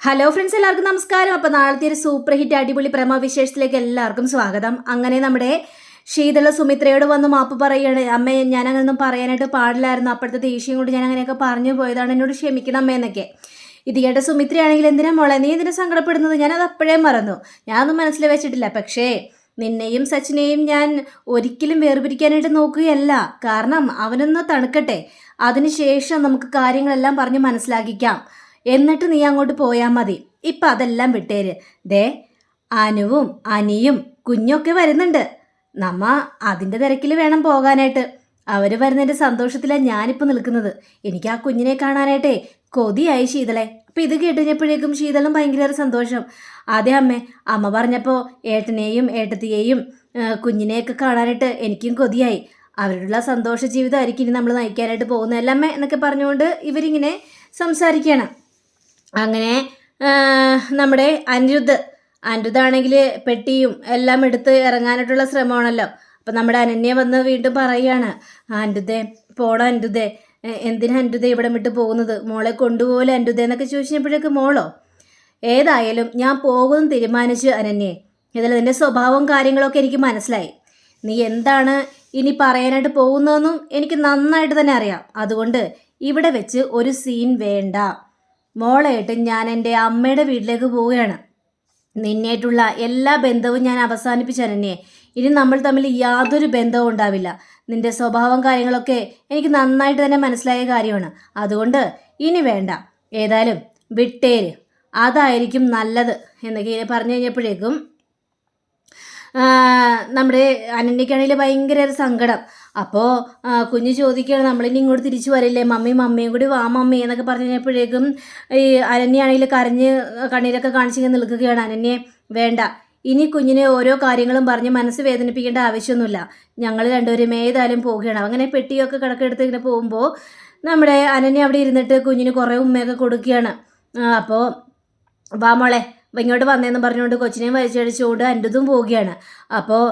Hello friends എല്ലാവർക്കും നമസ്കാരം. അപ്പോൾ നാളത്തെ ഒരു സൂപ്പർ ഹിറ്റ് അടിപൊളി പ്രമ വിശേഷത്തിലേക്ക് എല്ലാവർക്കും സ്വാഗതം. അങ്ങനെ നമ്മുടെ ശീതള സുമിത്രയോട് വന്ന് മാപ്പ് പറയുകയാണ് അമ്മ ഞാൻ അങ്ങനൊന്നും പറയാനായിട്ട് പാടില്ലായിരുന്നു. അപ്പോഴത്തെ ദേഷ്യം കൊണ്ട് ഞാൻ അങ്ങനെയൊക്കെ പറഞ്ഞു പോയതാണ്. എന്നോട് ക്ഷമിക്കണം അമ്മ എന്നൊക്കെ. ഇത് കേട്ട സുമിത്രയാണെങ്കിൽ എന്തിനാ മോളെ? നീ എന്തിനാ സങ്കടപ്പെടുന്നത്? ഞാനത് അപ്പോഴേ മറന്നു. ഞാനൊന്നും മനസ്സിൽ വെച്ചിട്ടില്ല. പക്ഷേ നിന്നെയും സച്ചിനെയും ഞാൻ ഒരിക്കലും വേർപിരിക്കാനായിട്ട് നോക്കുകയല്ല. കാരണം അവനൊന്ന് തണുക്കട്ടെ. അതിനുശേഷം നമുക്ക് കാര്യങ്ങളെല്ലാം പറഞ്ഞ് മനസ്സിലാക്കിക്കാം. എന്നിട്ട് നീ അങ്ങോട്ട് പോയാൽ മതി. ഇപ്പം അതെല്ലാം വിട്ടേര്. ദേ അനുവും അനിയും കുഞ്ഞൊക്കെ വരുന്നുണ്ട്. നമ്മ അതിന്റെ തിരക്കിൽ വേണം പോകാനായിട്ട്. അവർ വരുന്നതിന്റെ സന്തോഷത്തിലാണ് ഞാനിപ്പോൾ നിൽക്കുന്നത്. എനിക്ക് ആ കുഞ്ഞിനെ കാണാനായിട്ടേ കൊതിയായി ശീതളെ. അപ്പം ഇത് കേട്ടുകഴിഞ്ഞപ്പോഴേക്കും ശീതളും ഭയങ്കര സന്തോഷം. അതെ അമ്മേ അമ്മ പറഞ്ഞപ്പോൾ ഏട്ടനെയും ഏട്ടത്തിയെയും കുഞ്ഞിനെയൊക്കെ കാണാനായിട്ട് എനിക്കും കൊതിയായി. അവരുടെ സന്തോഷ ജീവിതമായിരിക്കും ഇനി നമ്മൾ നയിക്കാനായിട്ട് പോകുന്നതല്ല അമ്മേ എന്നൊക്കെ പറഞ്ഞുകൊണ്ട് ഇവരിങ്ങനെ സംസാരിക്കുകയാണ് അങ്ങനെ നമ്മുടെ അനിരുദ്ധ്. അനിരുദ്ധാണെങ്കിൽ പെട്ടിയും എല്ലാം എടുത്ത് ഇറങ്ങാനായിട്ടുള്ള ശ്രമമാണല്ലോ. അപ്പം നമ്മുടെ അനന്യ വന്ന് വീണ്ടും പറയുകയാണ് അനിരുദ്ധേ പോണോ അനിരുദ്ധേ. എന്തിനാ അനിരുദ്ധ ഇവിടെ വിട്ട് പോകുന്നത്? മോളെ കൊണ്ടുപോലെ അനിരുദ്ധ എന്നൊക്കെ ചോദിച്ചപ്പോഴേക്ക് മോളോ ഏതായാലും ഞാൻ പോകുമെന്ന് തീരുമാനിച്ചു അനന്യെ. ഇതിൽ നിന്റെ സ്വഭാവവും കാര്യങ്ങളൊക്കെ എനിക്ക് മനസ്സിലായി. നീ എന്താണ് ഇനി പറയാനായിട്ട് പോകുന്നതെന്നും എനിക്ക് നന്നായിട്ട് തന്നെ അറിയാം. അതുകൊണ്ട് ഇവിടെ വെച്ച് ഒരു സീൻ വേണ്ട. മോളായിട്ട് ഞാൻ എന്റെ അമ്മയുടെ വീട്ടിലേക്ക് പോവുകയാണ്. നിന്നേട്ടുള്ള എല്ലാ ബന്ധവും ഞാൻ അവസാനിപ്പിച്ച ഇനി നമ്മൾ തമ്മിൽ യാതൊരു ബന്ധവും ഉണ്ടാവില്ല. നിന്റെ സ്വഭാവം കാര്യങ്ങളൊക്കെ എനിക്ക് നന്നായിട്ട് തന്നെ മനസ്സിലായ കാര്യമാണ്. അതുകൊണ്ട് ഇനി വേണ്ട. ഏതായാലും വിട്ടേര്. അതായിരിക്കും നല്ലത് എന്നൊക്കെ പറഞ്ഞു കഴിഞ്ഞപ്പോഴേക്കും നമ്മുടെ അനന്യക്കാണെങ്കിൽ ഭയങ്കര ഒരു സങ്കടം. അപ്പോൾ കുഞ്ഞ് ചോദിക്കുകയാണ് നമ്മളിനി ഇങ്ങോട്ട് തിരിച്ചു വരില്ലേ? മമ്മി മമ്മിയും കൂടി വാ മമ്മി എന്നൊക്കെ പറഞ്ഞു കഴിഞ്ഞപ്പോഴേക്കും ഈ അനന്യാണെങ്കിൽ കരഞ്ഞ് കണ്ണീരൊക്കെ കാണിച്ചിങ്ങനെ നിൽക്കുകയാണ്. അനന്യെ വേണ്ട. ഇനി കുഞ്ഞിനെ ഓരോ കാര്യങ്ങളും പറഞ്ഞ് മനസ്സ് വേദനിപ്പിക്കേണ്ട ആവശ്യമൊന്നുമില്ല. ഞങ്ങൾ രണ്ടുപേരും ഏതായാലും പോവുകയാണ്. അങ്ങനെ പെട്ടിയൊക്കെ കിടക്കെടുത്ത് ഇങ്ങനെ പോകുമ്പോൾ നമ്മുടെ അനന്യ അവിടെ ഇരുന്നിട്ട് കുഞ്ഞിന് കുറേ ഉമ്മയൊക്കെ കൊടുക്കുകയാണ്. അപ്പോൾ വാ മോളെ വാ ഇങ്ങോട്ട് വന്നേന്ന് പറഞ്ഞുകൊണ്ട് കൊച്ചിനെയും വലിച്ചടിച്ചുകൊണ്ട് അന്റെതും പോവുകയാണ്. അപ്പോൾ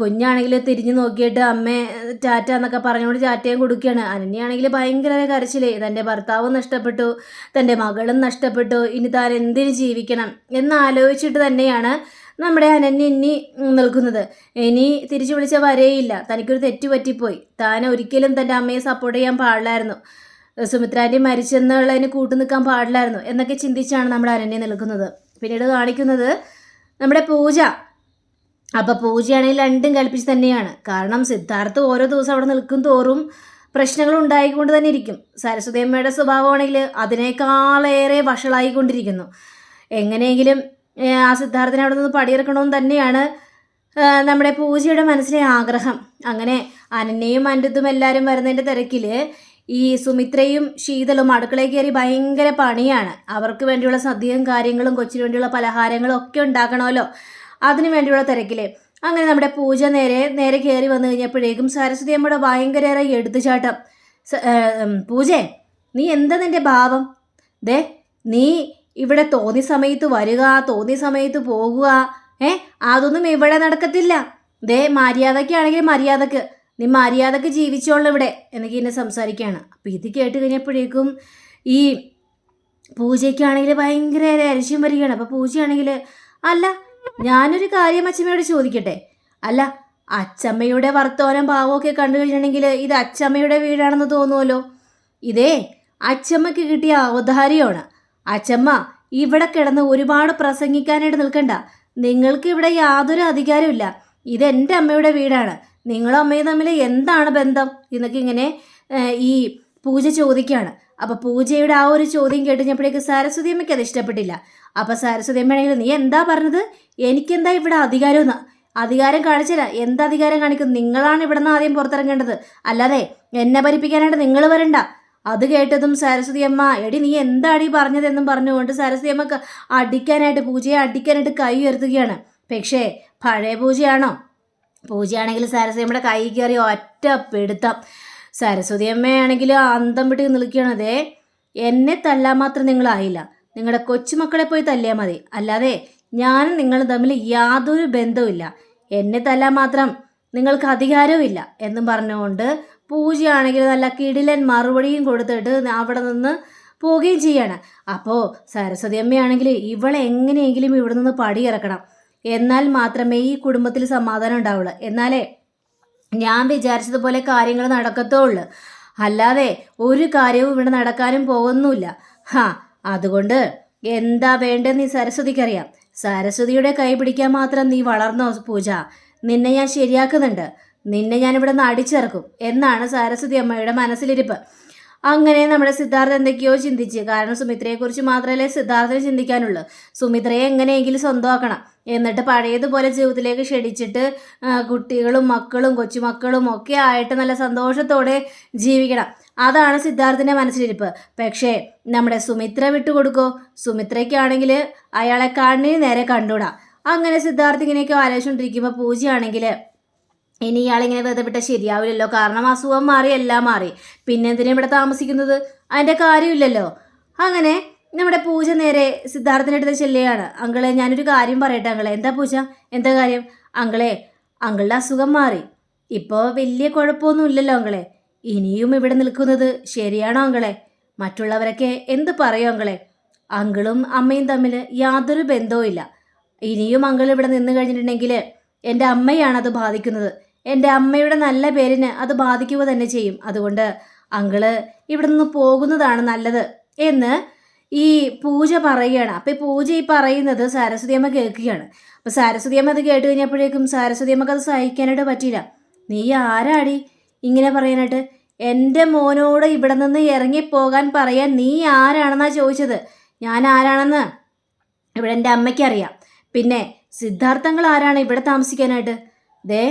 കുഞ്ഞാണെങ്കിൽ തിരിഞ്ഞു നോക്കിയിട്ട് അമ്മേ ടാറ്റ എന്നൊക്കെ പറഞ്ഞുകൊണ്ട് ടാറ്റയും കൊടുക്കുകയാണ്. അനന്യാണെങ്കിൽ ഭയങ്കര കരച്ചിലേ. തന്റെ ഭർത്താവും നഷ്ടപ്പെട്ടു തന്റെ മകളും നഷ്ടപ്പെട്ടു. ഇനി താൻ എന്തിനു ജീവിക്കണം എന്നാലോചിച്ചിട്ട് തന്നെയാണ് നമ്മുടെ അനന്യ ഇനി നിൽക്കുന്നത്. ഇനി തിരിച്ചു വിളിച്ച വരേയില്ല. തനിക്കൊരു തെറ്റ് പറ്റിപ്പോയി. താൻ ഒരിക്കലും തന്റെ അമ്മയെ സപ്പോർട്ട് ചെയ്യാൻ പാടില്ലായിരുന്നു. സുമിത്രാന്റെ മരിച്ചെന്നുള്ളതിന് കൂട്ടു നിൽക്കാൻ പാടില്ലായിരുന്നു എന്നൊക്കെ ചിന്തിച്ചാണ് നമ്മുടെ അനന്യ നിൽക്കുന്നത്. പിന്നീട് കാണിക്കുന്നത് നമ്മുടെ പൂജ. അപ്പോൾ പൂജയാണെങ്കിൽ രണ്ടും കൽപ്പിച്ച് തന്നെയാണ്. കാരണം സിദ്ധാർത്ഥ് ഓരോ ദിവസം അവിടെ നിൽക്കും തോറും പ്രശ്നങ്ങൾ ഉണ്ടായിക്കൊണ്ട് തന്നെ ഇരിക്കും. സരസ്വതി അമ്മയുടെ സ്വഭാവമാണെങ്കിൽ അതിനേക്കാളേറെ വഷളായിക്കൊണ്ടിരിക്കുന്നു. എങ്ങനെയെങ്കിലും ആ സിദ്ധാർത്ഥിനെ അവിടെ നിന്ന് പടിയിറക്കണമെന്ന് തന്നെയാണ് നമ്മുടെ പൂജയുടെ മനസ്സിലെ ആഗ്രഹം. അങ്ങനെ അനന്യയും അനുദ്ധും എല്ലാവരും വരുന്നതിന്റെ തിരക്കിൽ ഈ സുമിത്രയും ശീതളും അടുക്കളയിൽ കയറി ഭയങ്കര പണിയാണ്. അവർക്ക് വേണ്ടിയുള്ള സദ്യയും കാര്യങ്ങളും കൊച്ചിന് വേണ്ടിയുള്ള പലഹാരങ്ങളും ഒക്കെ ഉണ്ടാക്കണമല്ലോ. അതിനു വേണ്ടിയുള്ള തിരക്കിൽ അങ്ങനെ നമ്മുടെ പൂജ നേരെ നേരെ കയറി വന്നു കഴിഞ്ഞപ്പോഴേക്കും സരസ്വതി അമ്മയുടെ ഭയങ്കരേറെ എടുത്തുചാട്ടം. പൂജേ നീ എന്താ നിന്റെ ഭാവം? ദേ നീ ഇവിടെ തോന്നിയ സമയത്ത് വരിക തോന്നിയ സമയത്ത് പോകുക. ഏ അതൊന്നും ഇവിടെ നടക്കത്തില്ല. ദേ മര്യാദയ്ക്കാണെങ്കിൽ മര്യാദയ്ക്ക്. നീ മര്യാദയ്ക്ക് ജീവിച്ചോളൂ ഇവിടെ എന്നൊക്കെ എന്നെ സംസാരിക്കുകയാണ് അപ്പോൾ ഇത് കേട്ട് കഴിഞ്ഞപ്പോഴേക്കും ഈ പൂജയ്ക്കാണെങ്കിൽ ഭയങ്കര അരിശം വരികയാണ്. അപ്പോൾ പൂജയാണെങ്കിൽ അല്ല ഞാനൊരു കാര്യം അച്ഛമ്മയോട് ചോദിക്കട്ടെ. അല്ല അച്ചമ്മയുടെ വർത്തമാനം ഭാവമൊക്കെ കണ്ടു കഴിഞ്ഞിട്ടുണ്ടെങ്കിൽ ഇത് അച്ചമ്മയുടെ വീടാണെന്ന് തോന്നുമല്ലോ ഇതേ അച്ചമ്മയ്ക്ക് കിട്ടിയ അവതാരിയാണ് അച്ചമ്മ ഇവിടെ കിടന്ന് ഒരുപാട് പ്രസംഗിക്കാനായിട്ട് നിൽക്കണ്ട. നിങ്ങൾക്ക് ഇവിടെ യാതൊരു അധികാരമില്ല ഇത് എന്റെ അമ്മയുടെ വീടാണ്. നിങ്ങളും അമ്മയും തമ്മിൽ എന്താണ് ബന്ധം? എന്നൊക്കെ ഇങ്ങനെ ഈ പൂജ ചോദിക്കുകയാണ് അപ്പോൾ പൂജയുടെ ആ ഒരു ചോദ്യം കേട്ടുകഴിഞ്ഞപ്പോഴേക്ക് സരസ്വതി അമ്മയ്ക്ക് അത് ഇഷ്ടപ്പെട്ടില്ല. അപ്പോൾ സരസ്വതി അമ്മയാണെങ്കിൽ നീ എന്താ പറഞ്ഞത്? എനിക്കെന്താ ഇവിടെ അധികാരം അധികാരം കാണിച്ചില്ല. എന്താ അധികാരം കാണിക്കും നിങ്ങളാണ് ഇവിടെ നിന്ന് ആദ്യം പുറത്തിറങ്ങേണ്ടത്. അല്ലാതെ എന്നെ ഭരിപ്പിക്കാനായിട്ട് നിങ്ങൾ വരണ്ട. അത് കേട്ടതും സരസ്വതി അമ്മ എടി നീ എന്താടി പറഞ്ഞതെന്നും പറഞ്ഞുകൊണ്ട് സരസ്വതി അമ്മയ്ക്ക് അടിക്കാനായിട്ട് പൂജയെ അടിക്കാനായിട്ട് കൈ ഉയർത്തുകയാണ്. പക്ഷേ പഴയ പൂജയാണോ? പൂജയാണെങ്കിൽ സരസ്വതി നമ്മുടെ കൈ കയറി ഒറ്റ പിടുത്തം. സരസ്വതി അമ്മയാണെങ്കിൽ അന്തം വിട്ട് നിൽക്കണതേ എന്നെ തല്ലാൻ മാത്രം നിങ്ങളായില്ല. നിങ്ങളുടെ കൊച്ചുമക്കളെ പോയി തല്ലിയാൽ മതി. അല്ലാതെ ഞാനും നിങ്ങളും തമ്മിൽ യാതൊരു ബന്ധവുമില്ല എന്നെ തല്ലാൻ മാത്രം നിങ്ങൾക്ക് അധികാരവുമില്ല എന്നും പറഞ്ഞുകൊണ്ട് പൂജയാണെങ്കിൽ നല്ല കിടിലൻ മറുപടിയും കൊടുത്തിട്ട് അവിടെ നിന്ന് പോവുകയും ചെയ്യാണ്. അപ്പോൾ സരസ്വതി അമ്മയാണെങ്കിൽ ഇവളെ എങ്ങനെയെങ്കിലും ഇവിടെ നിന്ന് പടിയിറക്കണം. എന്നാൽ മാത്രമേ ഈ കുടുംബത്തിൽ സമാധാനം ഉണ്ടാവുള്ളൂ. എന്നാലേ ഞാൻ വിചാരിച്ചതുപോലെ കാര്യങ്ങൾ നടക്കത്തുള്ളൂ. അല്ലാതെ ഒരു കാര്യവും ഇവിടെ നടക്കാനും പോകുന്നില്ല. ഹാ അതുകൊണ്ട് എന്താ വേണ്ടെന്ന് നീ സരസ്വതിക്കറിയാം സരസ്വതിയുടെ കൈ പിടിക്കാൻ മാത്രം നീ വളർന്നോ പൂജ? നിന്നെ ഞാൻ ശരിയാക്കുന്നുണ്ട്. നിന്നെ ഞാനിവിടെ നിന്ന് അടിച്ചിറക്കും. എന്നാണ് സരസ്വതി അമ്മയുടെ മനസ്സിലിരിപ്പ്. അങ്ങനെ നമ്മുടെ സിദ്ധാർത്ഥ എന്തൊക്കെയോ ചിന്തിച്ച്. കാരണം സുമിത്രയെക്കുറിച്ച് മാത്രമല്ലേ സിദ്ധാർത്ഥന് ചിന്തിക്കാനുള്ളൂ. സുമിത്രയെ എങ്ങനെയെങ്കിലും സ്വന്തമാക്കണം. എന്നിട്ട് പഴയതുപോലെ ജീവിതത്തിലേക്ക് ക്ഷണിച്ചിട്ട് കുട്ടികളും മക്കളും കൊച്ചുമക്കളും ഒക്കെ ആയിട്ട് നല്ല സന്തോഷത്തോടെ ജീവിക്കണം. അതാണ് സിദ്ധാർത്ഥിന്റെ മനസ്സിലിരിപ്പ്. പക്ഷേ നമ്മുടെ സുമിത്ര വിട്ടുകൊടുക്കോ? സുമിത്രയ്ക്കാണെങ്കിൽ അയാളെ കണ്ണിന് നേരെ കണ്ടുകൂടാ. അങ്ങനെ സിദ്ധാർത്ഥ് ഇങ്ങനെയൊക്കെ ആലോചിച്ചുകൊണ്ടിരിക്കുമ്പോൾ പൂജയാണെങ്കിൽ ഇനി ഇയാളിങ്ങനെ വെറുതെ വിട്ടാൽ ശരിയാവില്ലല്ലോ. കാരണം അസുഖം മാറി എല്ലാം മാറി. പിന്നെ എന്തിനാ ഇവിടെ താമസിക്കുന്നത്? അതിന്റെ കാര്യമില്ലല്ലോ. അങ്ങനെ നമ്മുടെ പൂജ നേരെ സിദ്ധാർത്ഥിന്റെ അടുത്ത് ചെല്ലുകയാണ്. അങ്കളെ ഞാനൊരു കാര്യം പറയട്ടെ അങ്കളെ. എന്താ പൂജ? എന്താ കാര്യം? അങ്കളെ അങ്കളുടെ അസുഖം മാറി. ഇപ്പോൾ വലിയ കുഴപ്പമൊന്നുമില്ലല്ലോ അങ്കളെ. ഇനിയും ഇവിടെ നിൽക്കുന്നത് ശരിയാണോ അങ്കളെ? മറ്റുള്ളവരൊക്കെ എന്ത് പറയും അങ്കളെ? അങ്കിളും അമ്മയും തമ്മിൽ യാതൊരു ബന്ധവും ഇല്ല ഇനിയും അങ്കിൾ ഇവിടെ നിന്ന് കഴിഞ്ഞിട്ടുണ്ടെങ്കിൽ എന്റെ അമ്മയാണ് അത് ബാധിക്കുന്നത്. എന്റെ അമ്മയുടെ നല്ല പേരിന് അത് ബാധിക്കുക തന്നെ ചെയ്യും. അതുകൊണ്ട് അങ്കിൾ ഇവിടെ നിന്ന് പോകുന്നതാണ് നല്ലത് എന്ന് ഈ പൂജ പറയുകയാണ്. അപ്പം ഈ പൂജ ഈ പറയുന്നത് സരസ്വതി അമ്മ കേൾക്കുകയാണ്. അപ്പം സരസ്വതി അമ്മ അത് കേട്ട് കഴിഞ്ഞപ്പോഴേക്കും സരസ്വതി അമ്മയ്ക്ക് അത് സഹിക്കാനായിട്ട് പറ്റിയില്ല. നീ ആരാടി ഇങ്ങനെ പറയാനായിട്ട്? എന്റെ മോനോട് ഇവിടെ നിന്ന് ഇറങ്ങിപ്പോകാൻ പറയാൻ നീ ആരാണെന്നാണ് ചോദിച്ചത്? ഞാൻ ആരാണെന്ന്? ഇവിടെ എന്റെ അമ്മയ്ക്കറിയാം. പിന്നെ സിദ്ധാർത്ഥങ്ങൾ ആരാണ് ഇവിടെ താമസിക്കാനായിട്ട്? ദേ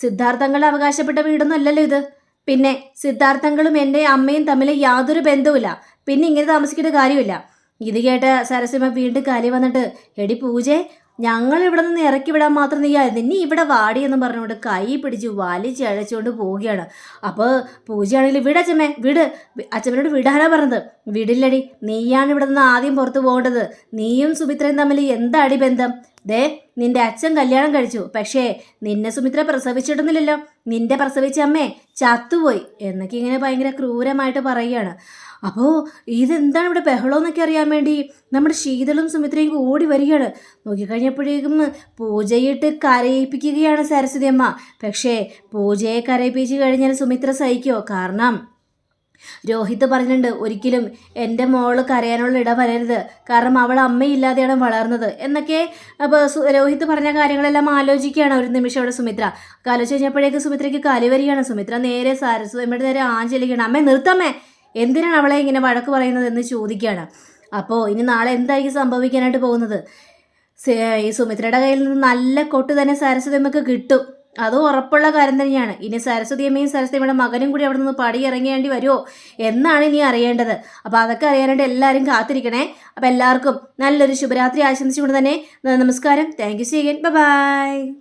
സിദ്ധാർത്ഥങ്ങൾ അവകാശപ്പെട്ട വീടൊന്നും അല്ലല്ലോ ഇത്. പിന്നെ സിദ്ധാർത്ഥങ്ങളും എന്റെ അമ്മയും തമ്മിൽ യാതൊരു ബന്ധവുമില്ല. പിന്നെ ഇങ്ങനെ താമസിക്കേണ്ട കാര്യമില്ല. ഇത് കേട്ട സരസിമ്മ വീണ്ടും കാലി വന്നിട്ട് എടി പൂജേ ഞങ്ങൾ ഇവിടെ നിന്ന് ഇറക്കി വിടാൻ മാത്രം നീ ഇനി ഇവിടെ വാടി എന്ന് പറഞ്ഞുകൊണ്ട് കൈ പിടിച്ച് വലിച്ച് അഴച്ചുകൊണ്ട് പോവുകയാണ്. അപ്പോൾ പൂജയാണെങ്കിൽ വിട് അച്ഛമ്മേ വിട്. അച്ഛമ്മനോട് വിടാനാ പറഞ്ഞത്. വിടില്ലടി നീയാണ് ഇവിടെ നിന്ന് ആദ്യം പുറത്തു പോകേണ്ടത്. നീയും സുമിത്രയും തമ്മിൽ എന്താടി ബന്ധം? ദേ നിന്റെ അച്ഛൻ കല്യാണം കഴിച്ചു. പക്ഷേ നിന്നെ സുമിത്ര പ്രസവിച്ചിടുന്നില്ലല്ലോ നിന്റെ പ്രസവിച്ച അമ്മേ ചത്തുപോയി എന്നൊക്കെ ഇങ്ങനെ ഭയങ്കര ക്രൂരമായിട്ട് പറയുകയാണ്. അപ്പോൾ ഇതെന്താണ് ഇവിടെ ബഹളം എന്നൊക്കെ അറിയാൻ വേണ്ടി നമ്മുടെ ശീതളും സുമിത്രയും ഓടി വരികയാണ്. നോക്കിക്കഴിഞ്ഞപ്പോഴേക്കും പൂജയിട്ട് കരയിപ്പിക്കുകയാണ് സരസ്വതി അമ്മ. പക്ഷേ പൂജയെ കരയിപ്പിച്ച് കഴിഞ്ഞാൽ സുമിത്ര സഹിക്കോ? കാരണം രോഹിത് പറഞ്ഞിട്ടുണ്ട് ഒരിക്കലും എന്റെ മോൾ കരയാനുള്ള ഇട വരരുത്. കാരണം അവൾ അമ്മയില്ലാതെയാണ് വളർന്നത്. എന്നൊക്കെ അപ്പോൾ രോഹിത് പറഞ്ഞ കാര്യങ്ങളെല്ലാം ആലോചിക്കുകയാണ് ഒരു നിമിഷം അവിടെ സുമിത്ര. ആലോചിച്ച് കഴിഞ്ഞപ്പോഴേക്ക് സുമിത്രയ്ക്ക് കലിവരികയാണ് സുമിത്ര നേരെ സരസ്വതിയുടെ നേരെ ആഞ്ചലിക്കുകയാണ് അമ്മേ നിർത്തമ്മേ. എന്തിനാണ് അവളെ ഇങ്ങനെ വഴക്ക് പറയുന്നത് എന്ന് ചോദിക്കുകയാണ്. അപ്പോൾ ഇനി നാളെ എന്തായിരിക്കും സംഭവിക്കാനായിട്ട് പോകുന്നത്? ഈ സുമിത്രയുടെ കയ്യിൽ നിന്ന് നല്ല കൊട്ട് തന്നെ സരസ്വതിയമ്മക്ക് കിട്ടും. അത് ഉറപ്പുള്ള കാര്യം തന്നെയാണ്. ഇനി സരസ്വതിയമ്മയും സരസ്വതിയമ്മയുടെ മകനും കൂടി അവിടെ നിന്ന് പടി ഇറങ്ങേണ്ടി വരുമോ എന്നാണ് ഇനി അറിയേണ്ടത്. അപ്പോൾ അതൊക്കെ അറിയാനായിട്ട് എല്ലാവരും കാത്തിരിക്കണേ. അപ്പോൾ എല്ലാവർക്കും നല്ലൊരു ശുഭരാത്രി ആശംസിച്ചുകൊണ്ട് തന്നെ നമസ്കാരം. Thank U സീഗൻ by